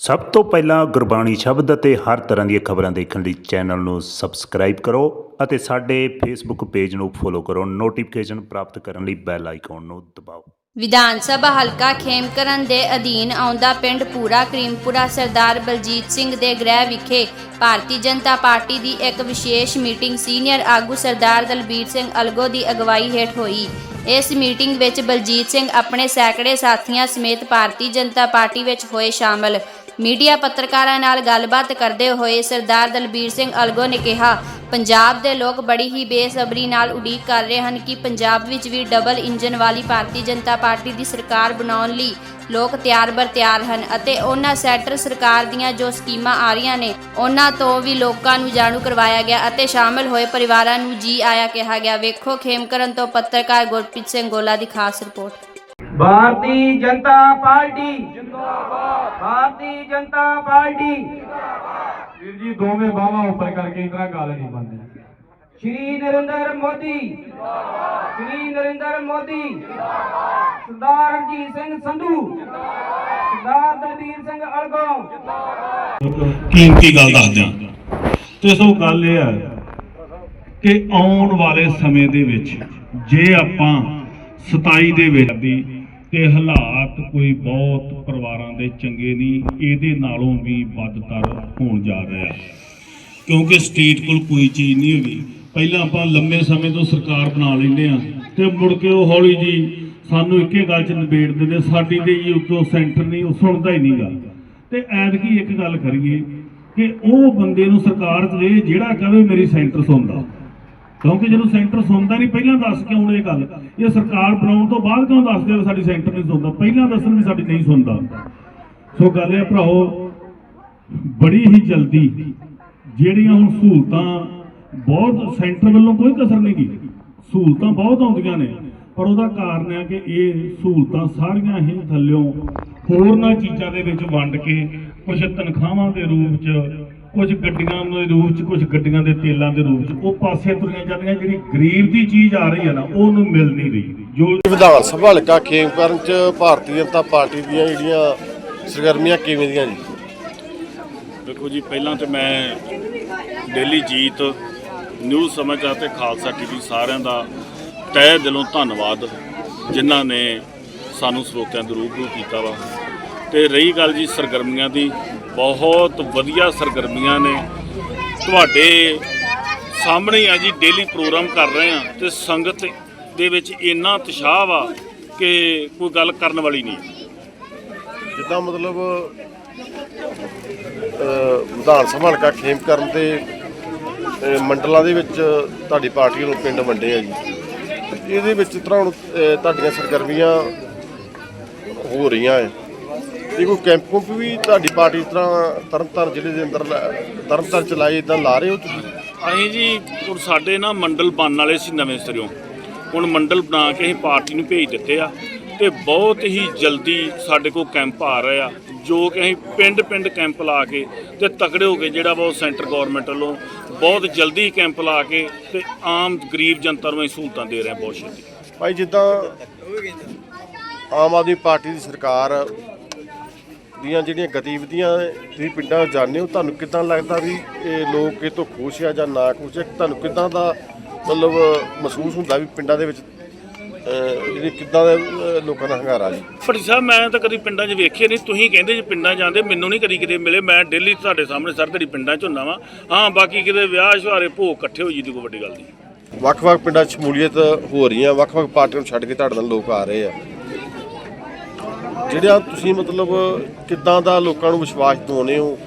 ਸਭ ਤੋਂ ਪਹਿਲਾਂ ਗੁਰਬਾਣੀ ਸ਼ਬਦ ਅਤੇ ਹਰ ਤਰ੍ਹਾਂ ਦੀਆਂ ਖਬਰਾਂ ਦੇਖਣ ਲਈ ਚੈਨਲ ਨੂੰ ਸਬਸਕ੍ਰਾਈਬ ਕਰੋ ਅਤੇ ਸਾਡੇ ਫੇਸਬੁੱਕ ਪੇਜ ਨੂੰ ਫੋਲੋ ਕਰੋ। ਨੋਟੀਫਿਕੇਸ਼ਨ ਪ੍ਰਾਪਤ ਕਰਨ ਲਈ ਬੈਲ ਆਈਕਨ ਨੂੰ ਦਬਾਓ। ਵਿਧਾਨ ਸਭਾ ਹਲਕਾ ਖੇਮਕਰਨ ਦੇ ਅਧੀਨ ਆਉਂਦਾ ਪਿੰਡ ਪੂਰਾ ਕਰੀਮਪੁਰਾ ਸਰਦਾਰ ਬਲਜੀਤ ਸਿੰਘ ਦੇ ਗ੍ਰਹਿ ਵਿਖੇ ਭਾਰਤੀ ਜਨਤਾ ਪਾਰਟੀ ਦੀ ਇੱਕ ਵਿਸ਼ੇਸ਼ ਮੀਟਿੰਗ ਸੀਨੀਅਰ ਆਗੂ ਸਰਦਾਰ ਦਲਬੀਰ ਸਿੰਘ ਅਲਗੋ ਦੀ ਅਗਵਾਈ ਹੇਠ ਹੋਈ। ਇਸ ਮੀਟਿੰਗ ਵਿੱਚ ਬਲਜੀਤ ਸਿੰਘ ਆਪਣੇ ਸੈਂਕੜੇ ਸਾਥੀਆਂ ਸਮੇਤ ਭਾਰਤੀ ਜਨਤਾ ਪਾਰਟੀ ਵਿੱਚ ਹੋਏ ਸ਼ਾਮਲ। ਮੀਡੀਆ ਪੱਤਰਕਾਰਾਂ ਨਾਲ ਗੱਲਬਾਤ ਕਰਦੇ ਹੋਏ ਸਰਦਾਰ ਦਲਬੀਰ ਸਿੰਘ ਅਲਗੋ ਨੇ ਕਿਹਾ, ਪੰਜਾਬ ਦੇ ਲੋਕ ਬੜੀ ਹੀ ਬੇਸਬਰੀ ਨਾਲ ਉਡੀਕ ਕਰ ਰਹੇ ਹਨ ਕਿ ਪੰਜਾਬ ਵਿੱਚ ਵੀ ਡਬਲ ਇੰਜਨ ਵਾਲੀ ਭਾਰਤੀ ਜਨਤਾ ਪਾਰਟੀ ਦੀ ਸਰਕਾਰ ਬਣਾਉਣ ਲਈ ਲੋਕ ਤਿਆਰ ਬਰ ਤਿਆਰ ਹਨ ਅਤੇ ਉਹਨਾਂ ਸੈਂਟਰ ਸਰਕਾਰ ਦੀਆਂ ਜੋ ਸਕੀਮਾਂ ਆ ਰਹੀਆਂ ਨੇ, ਉਹਨਾਂ ਤੋਂ ਵੀ ਲੋਕਾਂ ਨੂੰ ਜਾਣੂ ਕਰਵਾਇਆ ਗਿਆ ਅਤੇ ਸ਼ਾਮਲ ਹੋਏ ਪਰਿਵਾਰਾਂ ਨੂੰ ਜੀ ਆਇਆ ਕਿਹਾ ਗਿਆ। ਵੇਖੋ, ਖੇਮਕਰਨ ਤੋਂ ਪੱਤਰਕਾਰ ਗੁਰਪ੍ਰੀਤ ਸਿੰਘ ਗੋਲਾ ਦੀ ਖਾਸ ਰਿਪੋਰਟ। ਭਾਰਤੀ ਜਨਤਾ ਪਾਰਟੀ। ਜਿੰਦਾਬਾਦ ਭਾਰਤੀ ਜਨਤਾ ਪਾਰਟੀ। ਵੀਰ ਜੀ ਦੋਵੇਂ ਬਾਹਾਂ ਉੱਪਰ ਕਰਕੇ ਇਤਨਾ ਗੱਲ ਨਹੀਂ ਬਣਦੀ। ਸ਼੍ਰੀ ਨਰਿੰਦਰ ਮੋਦੀ। ਜਿੰਦਾਬਾਦ ਸ਼੍ਰੀ ਨਰਿੰਦਰ ਮੋਦੀ। ਜਿੰਦਾਬਾਦ ਸਰਦਾਰ ਰਣਜੀਤ ਸਿੰਘ ਸੰਧੂ। ਸਰਦਾਰ ਦਲਬੀਰ ਸਿੰਘ ਅਲਗੋਂ। ਕੀਮਤੀ ਗੱਲ ਦੱਸਦੇ ਤੇ ਸੋ ਗੱਲ ਇਹ ਹੈ ਕਿ ਆਉਣ ਵਾਲੇ ਸਮੇਂ ਦੇ ਵਿੱਚ ਜੇ ਆਪਾਂ 27 ਦੇ ਵਿੱਚ ਵੀ ਤੇ ਹਾਲਾਤ ਕੋਈ ਬਹੁਤ ਪਰਿਵਾਰਾਂ ਦੇ ਚੰਗੇ ਨਹੀਂ, ਇਹਦੇ ਨਾਲੋਂ ਵੀ ਵੱਧਤਰ ਹੋਣ ਜਾ ਰਿਹਾ ਕਿਉਂਕਿ ਸਟੇਟ ਕੋਲ ਕੋਈ ਚੀਜ਼ ਨਹੀਂ ਹੈਗੀ। ਪਹਿਲਾਂ ਆਪਾਂ ਲੰਮੇ ਸਮੇਂ ਤੋਂ ਸਰਕਾਰ ਬਣਾ ਲੈਂਦੇ ਆ ਤੇ ਮੁੜ ਕੇ ਉਹ ਹੌਲੀ ਜੀ ਸਾਨੂੰ ਇੱਕੇ ਗੱਲ 'ਚ ਨਿਬੇੜ ਦਿੰਦੇ, ਸਾਡੀ ਤੇ ਜੀ ਉੱਤੋਂ ਸੈਂਟਰ ਨਹੀਂ, ਉਹ ਸੁਣਦਾ ਹੀ ਨਹੀਂਗਾ। ਤੇ ਐਤਕੀ ਇੱਕ ਗੱਲ ਕਰੀਏ ਕਿ ਉਹ ਬੰਦੇ ਨੂੰ ਸਰਕਾਰ 'ਚ ਇਹ ਜਿਹੜਾ ਕਹੇ ਮੇਰੀ ਸੈਂਟਰ ਸੁਣਦਾ। ਕਿਉਂਕਿ ਜਦੋਂ ਸੈਂਟਰ ਸੁਣਦਾ ਨਹੀਂ, ਪਹਿਲਾਂ ਦੱਸ ਕੇ ਹੁਣ ਇਹ ਗੱਲ। ਇਹ ਸਰਕਾਰ ਬਣਾਉਣ ਤੋਂ ਬਾਅਦ ਕਿਉਂ ਦੱਸਦੇ ਆ ਵੀ ਸਾਡੀ ਸੈਂਟਰ ਨਹੀਂ ਸੁਣਦਾ? ਪਹਿਲਾਂ ਦੱਸਣ ਵੀ ਸਾਡੀ ਨਹੀਂ ਸੁਣਦਾ। ਸੋ ਗੱਲ ਇਹ ਭਰਾਓ, ਬੜੀ ਹੀ ਜਲਦੀ ਜਿਹੜੀਆਂ ਹੁਣ ਸਹੂਲਤਾਂ, ਬਹੁਤ ਸੈਂਟਰ ਵੱਲੋਂ ਕੋਈ ਕਸਰ ਨਹੀਂ ਗਈ ਸਹੂਲਤਾਂ ਬਹੁਤ ਆਉਂਦੀਆਂ ਨੇ, ਪਰ ਉਹਦਾ ਕਾਰਨ ਹੈ ਕਿ ਇਹ ਸਹੂਲਤਾਂ ਸਾਰੀਆਂ ਹੀ ਥੱਲਿਓਂ ਹੋਰਨਾਂ ਚੀਜ਼ਾਂ ਦੇ ਵਿੱਚ ਵੰਡ ਕੇ ਕੁਝ ਤਨਖਾਹਾਂ ਦੇ ਰੂਪ 'ਚ ਕੁਝ ਗੱਡੀਆਂ ਦੇ ਰੂਪ 'ਚ ਕੁਝ ਗੱਡੀਆਂ ਦੇ ਤੇਲਾਂ ਦੇ ਰੂਪ 'ਚ ਉਹ ਪਾਸੇ ਤੁਰੀਆਂ ਜਾਂਦੀਆਂ ਜਿਹੜੀ ਗਰੀਬ ਦੀ ਚੀਜ਼ ਆ ਰਹੀ ਹੈ ਨਾ ਉਹਨੂੰ ਮਿਲ ਨਹੀਂ ਰਹੀ। ਜੋ ਵਿਧਾਨ ਸਭਾ ਹਲਕਾ ਖੇਮਕਰਨ ਚ ਭਾਰਤੀ ਜਨਤਾ ਪਾਰਟੀ ਦੀਆਂ ਜਿਹੜੀਆਂ ਸਰਗਰਮੀਆਂ ਕਿਵੇਂ ਦੀਆਂ ਜੀ? ਦੇਖੋ ਜੀ ਪਹਿਲਾਂ ਤੇ ਮੈਂ ਡੇਲੀ ਜੀਤ ਨਿਊਜ਼ ਸਮਾਚਾਰ ਤੇ ਖਾਲਸਾ ਟੀਵੀ ਸਾਰਿਆਂ ਦਾ ਤਹਿ ਦਿਲੋਂ ਧੰਨਵਾਦ ਜਿਨ੍ਹਾਂ ਨੇ ਸਾਨੂੰ ਸਰੋਤਿਆਂ ਦੇ ਰੂਬਰੂ ਕੀਤਾ ਵਾ। ਤੇ ਰਹੀ ਗੱਲ ਜੀ ਸਰਗਰਮੀਆਂ ਦੀ ਬਹੁਤ ਵਧੀਆ ਸਰਗਰਮੀਆਂ ਨੇ। ਤੁਹਾਡੇ ਸਾਹਮਣੇ ਆ ਜੀ ਡੇਲੀ ਪ੍ਰੋਗਰਾਮ ਕਰ ਰਹੇ ਆ ਤੇ ਸੰਗਤ ਦੇ ਵਿੱਚ ਇੰਨਾ ਉਤਸ਼ਾਹ ਵਾ ਕਿ ਕੋਈ ਗੱਲ ਕਰਨ ਵਾਲੀ ਨਹੀਂ। ਜਿੱਦਾਂ ਮਤਲਬ ਵਿਧਾਨ ਸਭਾ ਹਲਕਾ ਖੇਮਕਰਨ ਦੇ ਮੰਡਲਾਂ ਦੇ ਵਿੱਚ ਤੁਹਾਡੀ ਪਾਰਟੀ ਨੂੰ ਪਿੰਡ ਵੰਡੇ ਆ ਜੀ। ਇਹਦੇ ਵਿੱਚ ਇਸ ਤਰ੍ਹਾਂ ਹੁਣ ਤੁਹਾਡੀਆਂ ਸਰਗਰਮੀਆਂ ਹੋ ਰਹੀਆਂ ਹੈ ਇਹ ਕੋਈ ਕੈਂਪ ਕੁੰਪ ਵੀ ਤੁਹਾਡੀ ਪਾਰਟੀ ਇਸ ਤਰ੍ਹਾਂ ਤਰਨਤਾਰਨ ਜ਼ਿਲ੍ਹੇ ਦੇ ਅੰਦਰ ਤਰਨਤਾਰਨ ਚ ਲਾਏ ਇਦਾਂ ਲਾ ਰਹੇ ਹੋ ਤੁਸੀਂ? ਅਸੀਂ ਜੀ ਹੁਣ ਸਾਡੇ ਨਾ ਮੰਡਲ ਬਣਨ ਵਾਲੇ ਸੀ ਨਵੇਂ ਸਿਰਿਓਂ ਹੁਣ ਮੰਡਲ ਬਣਾ ਕੇ ਅਸੀਂ ਪਾਰਟੀ ਨੂੰ ਭੇਜ ਦਿੱਤੇ ਆ ਤੇ ਬਹੁਤ ਹੀ ਜਲਦੀ ਸਾਡੇ ਕੋਲ ਕੈਂਪ ਆ ਰਹੇ ਆ ਜੋ ਕਿ ਅਸੀਂ ਪਿੰਡ ਪਿੰਡ ਕੈਂਪ ਲਾ ਕੇ ਤੇ ਤਕੜੇ ਹੋ ਕੇ ਜਿਹੜਾ ਵਾ ਉਹ ਸੈਂਟਰ ਗਵਰਨਮੈਂਟ ਵੱਲੋਂ ਬਹੁਤ ਜਲਦੀ ਕੈਂਪ ਲਾ ਕੇ ਤੇ ਆਮ ਗਰੀਬ ਜਨਤਾ ਨੂੰ ਅਸੀਂ ਸਹੂਲਤਾਂ ਦੇ ਰਹੇ ਹਾਂ ਬਹੁਤ ਛੇਤੀ। ਭਾਈ ਜਿੱਦਾਂ ਆਮ ਆਦਮੀ ਪਾਰਟੀ ਦੀ ਸਰਕਾਰ ਦੀਆਂ ਜਿਹੜੀਆਂ ਗਤੀਵਿਧੀਆਂ ਤੁਸੀਂ ਪਿੰਡਾਂ 'ਚ ਜਾਂਦੇ ਹੋ ਤੁਹਾਨੂੰ ਕਿਦਾਂ ਲੱਗਦਾ ਵੀ ਇਹ ਲੋਕ ਇਹ ਤੋਂ ਖੁਸ਼ ਆ ਜਾਂ ਨਾ ਖੁਸ਼ ਆ? ਤੁਹਾਨੂੰ ਕਿਦਾਂ ਦਾ ਮਤਲਬ ਮਹਿਸੂਸ ਹੁੰਦਾ ਵੀ ਪਿੰਡਾਂ ਦੇ ਵਿੱਚ ਜਿਹੜੀ ਕਿਦਾਂ ਦਾ ਲੋਕਾਂ ਦਾ ਹੰਗਾਰਾ ਜੀ? ਭੱਟੀ ਸਾਹਿਬ ਮੈਂ ਤਾਂ ਕਦੀ ਪਿੰਡਾਂ 'ਚ ਵੇਖੇ ਨਹੀਂ। ਤੁਸੀਂ ਕਹਿੰਦੇ ਜੀ ਪਿੰਡਾਂ ਜਾਂਦੇ ਮੈਨੂੰ ਨਹੀਂ ਕਦੀ ਕਿਤੇ ਮਿਲੇ। ਮੈਂ ਡੇਲੀ ਤੁਹਾਡੇ ਸਾਹਮਣੇ ਸਰ ਤੇਰੀ ਪਿੰਡਾਂ 'ਚ ਹੁੰਦਾ ਵਾਂ। ਹਾਂ ਬਾਕੀ ਕਿਤੇ ਵਿਆਹ ਸ਼ੁਹਾਰੇ ਭੋਗ ਇਕੱਠੇ ਹੋ ਜੀ ਦੀ ਕੋਈ ਵੱਡੀ ਗੱਲ ਨਹੀਂ। ਵੱਖ-ਵੱਖ ਪਿੰਡਾਂ 'ਚ ਸ਼ਮੂਲੀਅਤ ਹੋ ਰਹੀਆਂ ਵੱਖ-ਵੱਖ ਪਾਰਟੀਆਂ ਨੂੰ ਛੱਡ ਕੇ ਤੁਹਾਡੇ ਨਾਲ ਲੋਕ ਆ ਰਹੇ ਆ। ਜਿਹੜਾ ਤੁਸੀਂ ਮਤਲਬ ਕਿੱਦਾਂ ਦਾ ਲੋਕਾਂ ਨੂੰ ਵਿਸ਼ਵਾਸ ਦਿਵਾਉਂਦੇ ਹੋ?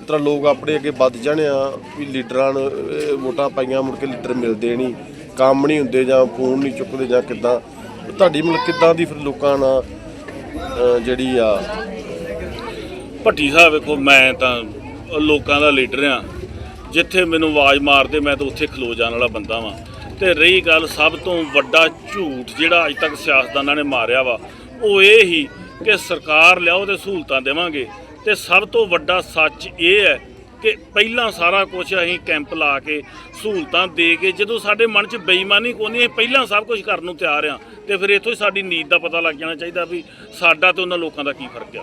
ਇਸ ਤਰ੍ਹਾਂ ਲੋਕ ਆਪਣੇ ਅੱਗੇ ਵੱਧ ਜਾਣੇ ਆ ਵੀ ਲੀਡਰਾਂ ਨੂੰ ਅਹ, ਵੋਟਾਂ ਪਾਈਆਂ ਮੁੜ ਕੇ ਲੀਡਰ ਮਿਲਦੇ ਨਹੀਂ ਕੰਮ ਨਹੀਂ ਹੁੰਦੇ ਜਾਂ ਫੋਨ ਨਹੀਂ ਚੁੱਕਦੇ ਜਾਂ ਕਿੱਦਾਂ? ਤੁਹਾਡੀ ਮਤਲਬ ਕਿੱਦਾਂ ਦੀ ਫਿਰ ਲੋਕਾਂ ਨਾਲ ਅਹ, ਜਿਹੜੀ ਆ? ਭੱਟੀ ਸਾਹਿਬ ਵੇਖੋ ਮੈਂ ਤਾਂ ਲੋਕਾਂ ਦਾ ਲੀਡਰ ਆ। ਜਿੱਥੇ ਮੈਨੂੰ ਆਵਾਜ਼ ਮਾਰਦੇ ਮੈਂ ਤਾਂ ਉੱਥੇ ਖਲੋ ਜਾਣ ਵਾਲਾ ਬੰਦਾ ਵਾਂ। ਤੇ ਰਹੀ ਗੱਲ ਸਭ ਤੋਂ ਵੱਡਾ ਝੂਠ ਜਿਹੜਾ ਅੱਜ ਤੱਕ ਸਿਆਸਤਦਾਨਾਂ ਨੇ ਮਾਰਿਆ ਵਾ ਉਹ ਇਹ ਹੀ ਕਿ ਸਰਕਾਰ ਲਿਆਓ ਤੇ ਸਹੂਲਤਾਂ ਦੇਵਾਂਗੇ। ਤੇ ਸਭ ਤੋਂ ਵੱਡਾ ਸੱਚ ਇਹ ਹੈ ਕਿ ਪਹਿਲਾਂ ਸਾਰਾ ਕੁਝ ਅਸੀਂ ਕੈਂਪ ਲਾ ਕੇ ਸਹੂਲਤਾਂ ਦੇ ਕੇ ਜਦੋਂ ਸਾਡੇ ਮਨ 'ਚ ਬੇਈਮਾਨੀ ਕੋਈ ਨਹੀਂ ਅਸੀਂ ਪਹਿਲਾਂ ਸਭ ਕੁਝ ਕਰਨ ਨੂੰ ਤਿਆਰ ਆ ਤੇ ਫਿਰ ਇੱਥੋਂ ਹੀ ਸਾਡੀ ਨੀਤ ਦਾ ਪਤਾ ਲੱਗ ਜਾਣਾ ਚਾਹੀਦਾ ਵੀ ਸਾਡਾ ਤੇ ਉਹਨਾਂ ਲੋਕਾਂ ਦਾ ਕੀ ਫ਼ਰਕ ਆ।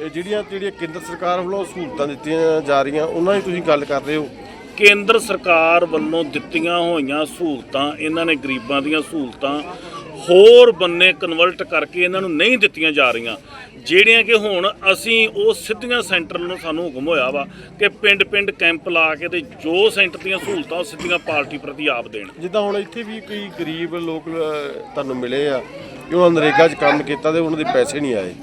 ਇਹ ਜਿਹੜੀਆਂ ਜਿਹੜੀਆਂ ਕੇਂਦਰ ਸਰਕਾਰ ਵੱਲੋਂ ਸਹੂਲਤਾਂ ਦਿੱਤੀਆਂ ਜਾ ਰਹੀਆਂ ਉਹਨਾਂ ਦੀ ਤੁਸੀਂ ਗੱਲ ਕਰ ਰਹੇ ਹੋ? ਕੇਂਦਰ ਸਰਕਾਰ ਵੱਲੋਂ ਦਿੱਤੀਆਂ ਹੋਈਆਂ ਸਹੂਲਤਾਂ ਇਹਨਾਂ ਨੇ ਗਰੀਬਾਂ ਦੀਆਂ ਸਹੂਲਤਾਂ ਹੋਰ ਬੰਨੇ ਕਨਵਰਟ ਕਰਕੇ ਇਹਨਾਂ ਨੂੰ ਨਹੀਂ ਦਿੱਤੀਆਂ ਜਾ ਰਹੀਆਂ। ਜਿਹੜੀਆਂ ਕਿ ਹੁਣ ਅਸੀਂ ਉਹ ਸਿੱਧੀਆਂ ਸੈਂਟਰ ਨੂੰ ਸਾਨੂੰ ਹੁਕਮ ਹੋਇਆ ਵਾ ਕਿ ਪਿੰਡ-ਪਿੰਡ ਕੈਂਪ ਲਾ ਕੇ ਤੇ ਜੋ ਸੈਂਟਰ ਦੀਆਂ ਸਹੂਲਤਾਂ ਉਹ ਸਿੱਧੀਆਂ ਪਾਰਟੀ ਪ੍ਰਤੀ ਆਪ ਦੇਣ। ਜਿੱਦਾਂ ਹੁਣ ਇੱਥੇ ਵੀ ਕਈ ਗਰੀਬ ਲੋਕ ਅਹ, ਤੁਹਾਨੂੰ ਮਿਲੇ ਆ ਕਿ ਉਹਨਾਂ ਨਰੇਗਾ 'ਚ ਕੰਮ ਕੀਤਾ ਤੇ ਉਹਨਾਂ ਦੇ ਪੈਸੇ ਨਹੀਂ ਆਏ।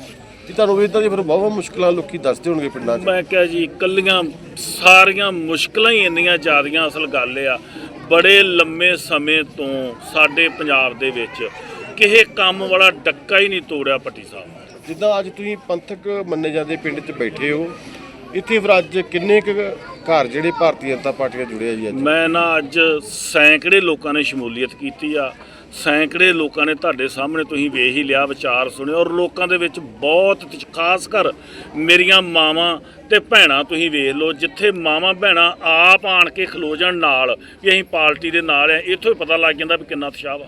ਤੇ ਤੁਹਾਨੂੰ ਇਦਾਂ ਦੀ ਫਿਰ ਬਹੁਤ ਮੁਸ਼ਕਲਾਂ ਲੋਕੀ ਦੱਸਦੇ ਹੋਣਗੇ ਪਿੰਡਾਂ 'ਚ। ਮੈਂ ਕਿਹਾ ਜੀ ਕੱਲੀਆਂ ਸਾਰੀਆਂ ਮੁਸ਼ਕਲਾਂ ਹੀ ਇੰਨੀਆਂ ਜ਼ਿਆਦੀਆਂ ਅਸਲ ਗੱਲ ਆ ਬੜੇ ਲੰਮੇ ਸਮੇਂ ਤੋਂ ਸਾਡੇ ਪੰਜਾਬ ਦੇ ਵਿੱਚ ਕਿਸੇ ਕੰਮ ਵਾਲਾ ਡੱਕਾ ਹੀ ਨਹੀਂ ਤੋੜਿਆ ਪੱਟੀ ਸਾਹਿਬ। ਜਿੱਦਾਂ ਅੱਜ ਤੁਸੀਂ ਪੰਥਕ ਮੰਨੇ ਜਾਂਦੇ ਪਿੰਡ 'ਚ ਬੈਠੇ ਹੋ ਇੱਥੇ ਫਿਰ ਅੱਜ ਕਿੰਨੇ ਕੁ ਘਰ ਜਿਹੜੇ ਭਾਰਤੀ ਜਨਤਾ ਪਾਰਟੀ ਨਾਲ ਜੁੜੇ ਆ ਜੀ ਅੱਜ? ਮੈਂ ਨਾ ਅੱਜ ਸੈਂਕੜੇ ਲੋਕਾਂ ਨੇ ਸ਼ਮੂਲੀਅਤ ਕੀਤੀ ਆ। ਸੈਂਕੜੇ ਲੋਕਾਂ ਨੇ ਤੁਹਾਡੇ ਸਾਹਮਣੇ ਤੁਸੀਂ ਵੇਖ ਹੀ ਲਿਆ, ਵਿਚਾਰ ਸੁਣਿਆ ਔਰ ਲੋਕਾਂ ਦੇ ਵਿੱਚ ਬਹੁਤ ਖਾਸ ਕਰ ਮੇਰੀਆਂ ਮਾਵਾਂ ਤੇ ਭੈਣਾਂ ਤੁਸੀਂ ਵੇਖ ਲਓ, ਜਿੱਥੇ ਮਾਵਾਂ ਭੈਣਾਂ ਆਪ ਆਣ ਕੇ ਖਲੋ ਜਾਣ ਨਾਲ, ਵੀ ਅਸੀਂ ਪਾਰਟੀ ਦੇ ਨਾਲ ਆ, ਇੱਥੋਂ ਹੀ ਪਤਾ ਲੱਗ ਜਾਂਦਾ ਵੀ ਕਿੰਨਾ ਉਤਸ਼ਾਹ ਵਾ।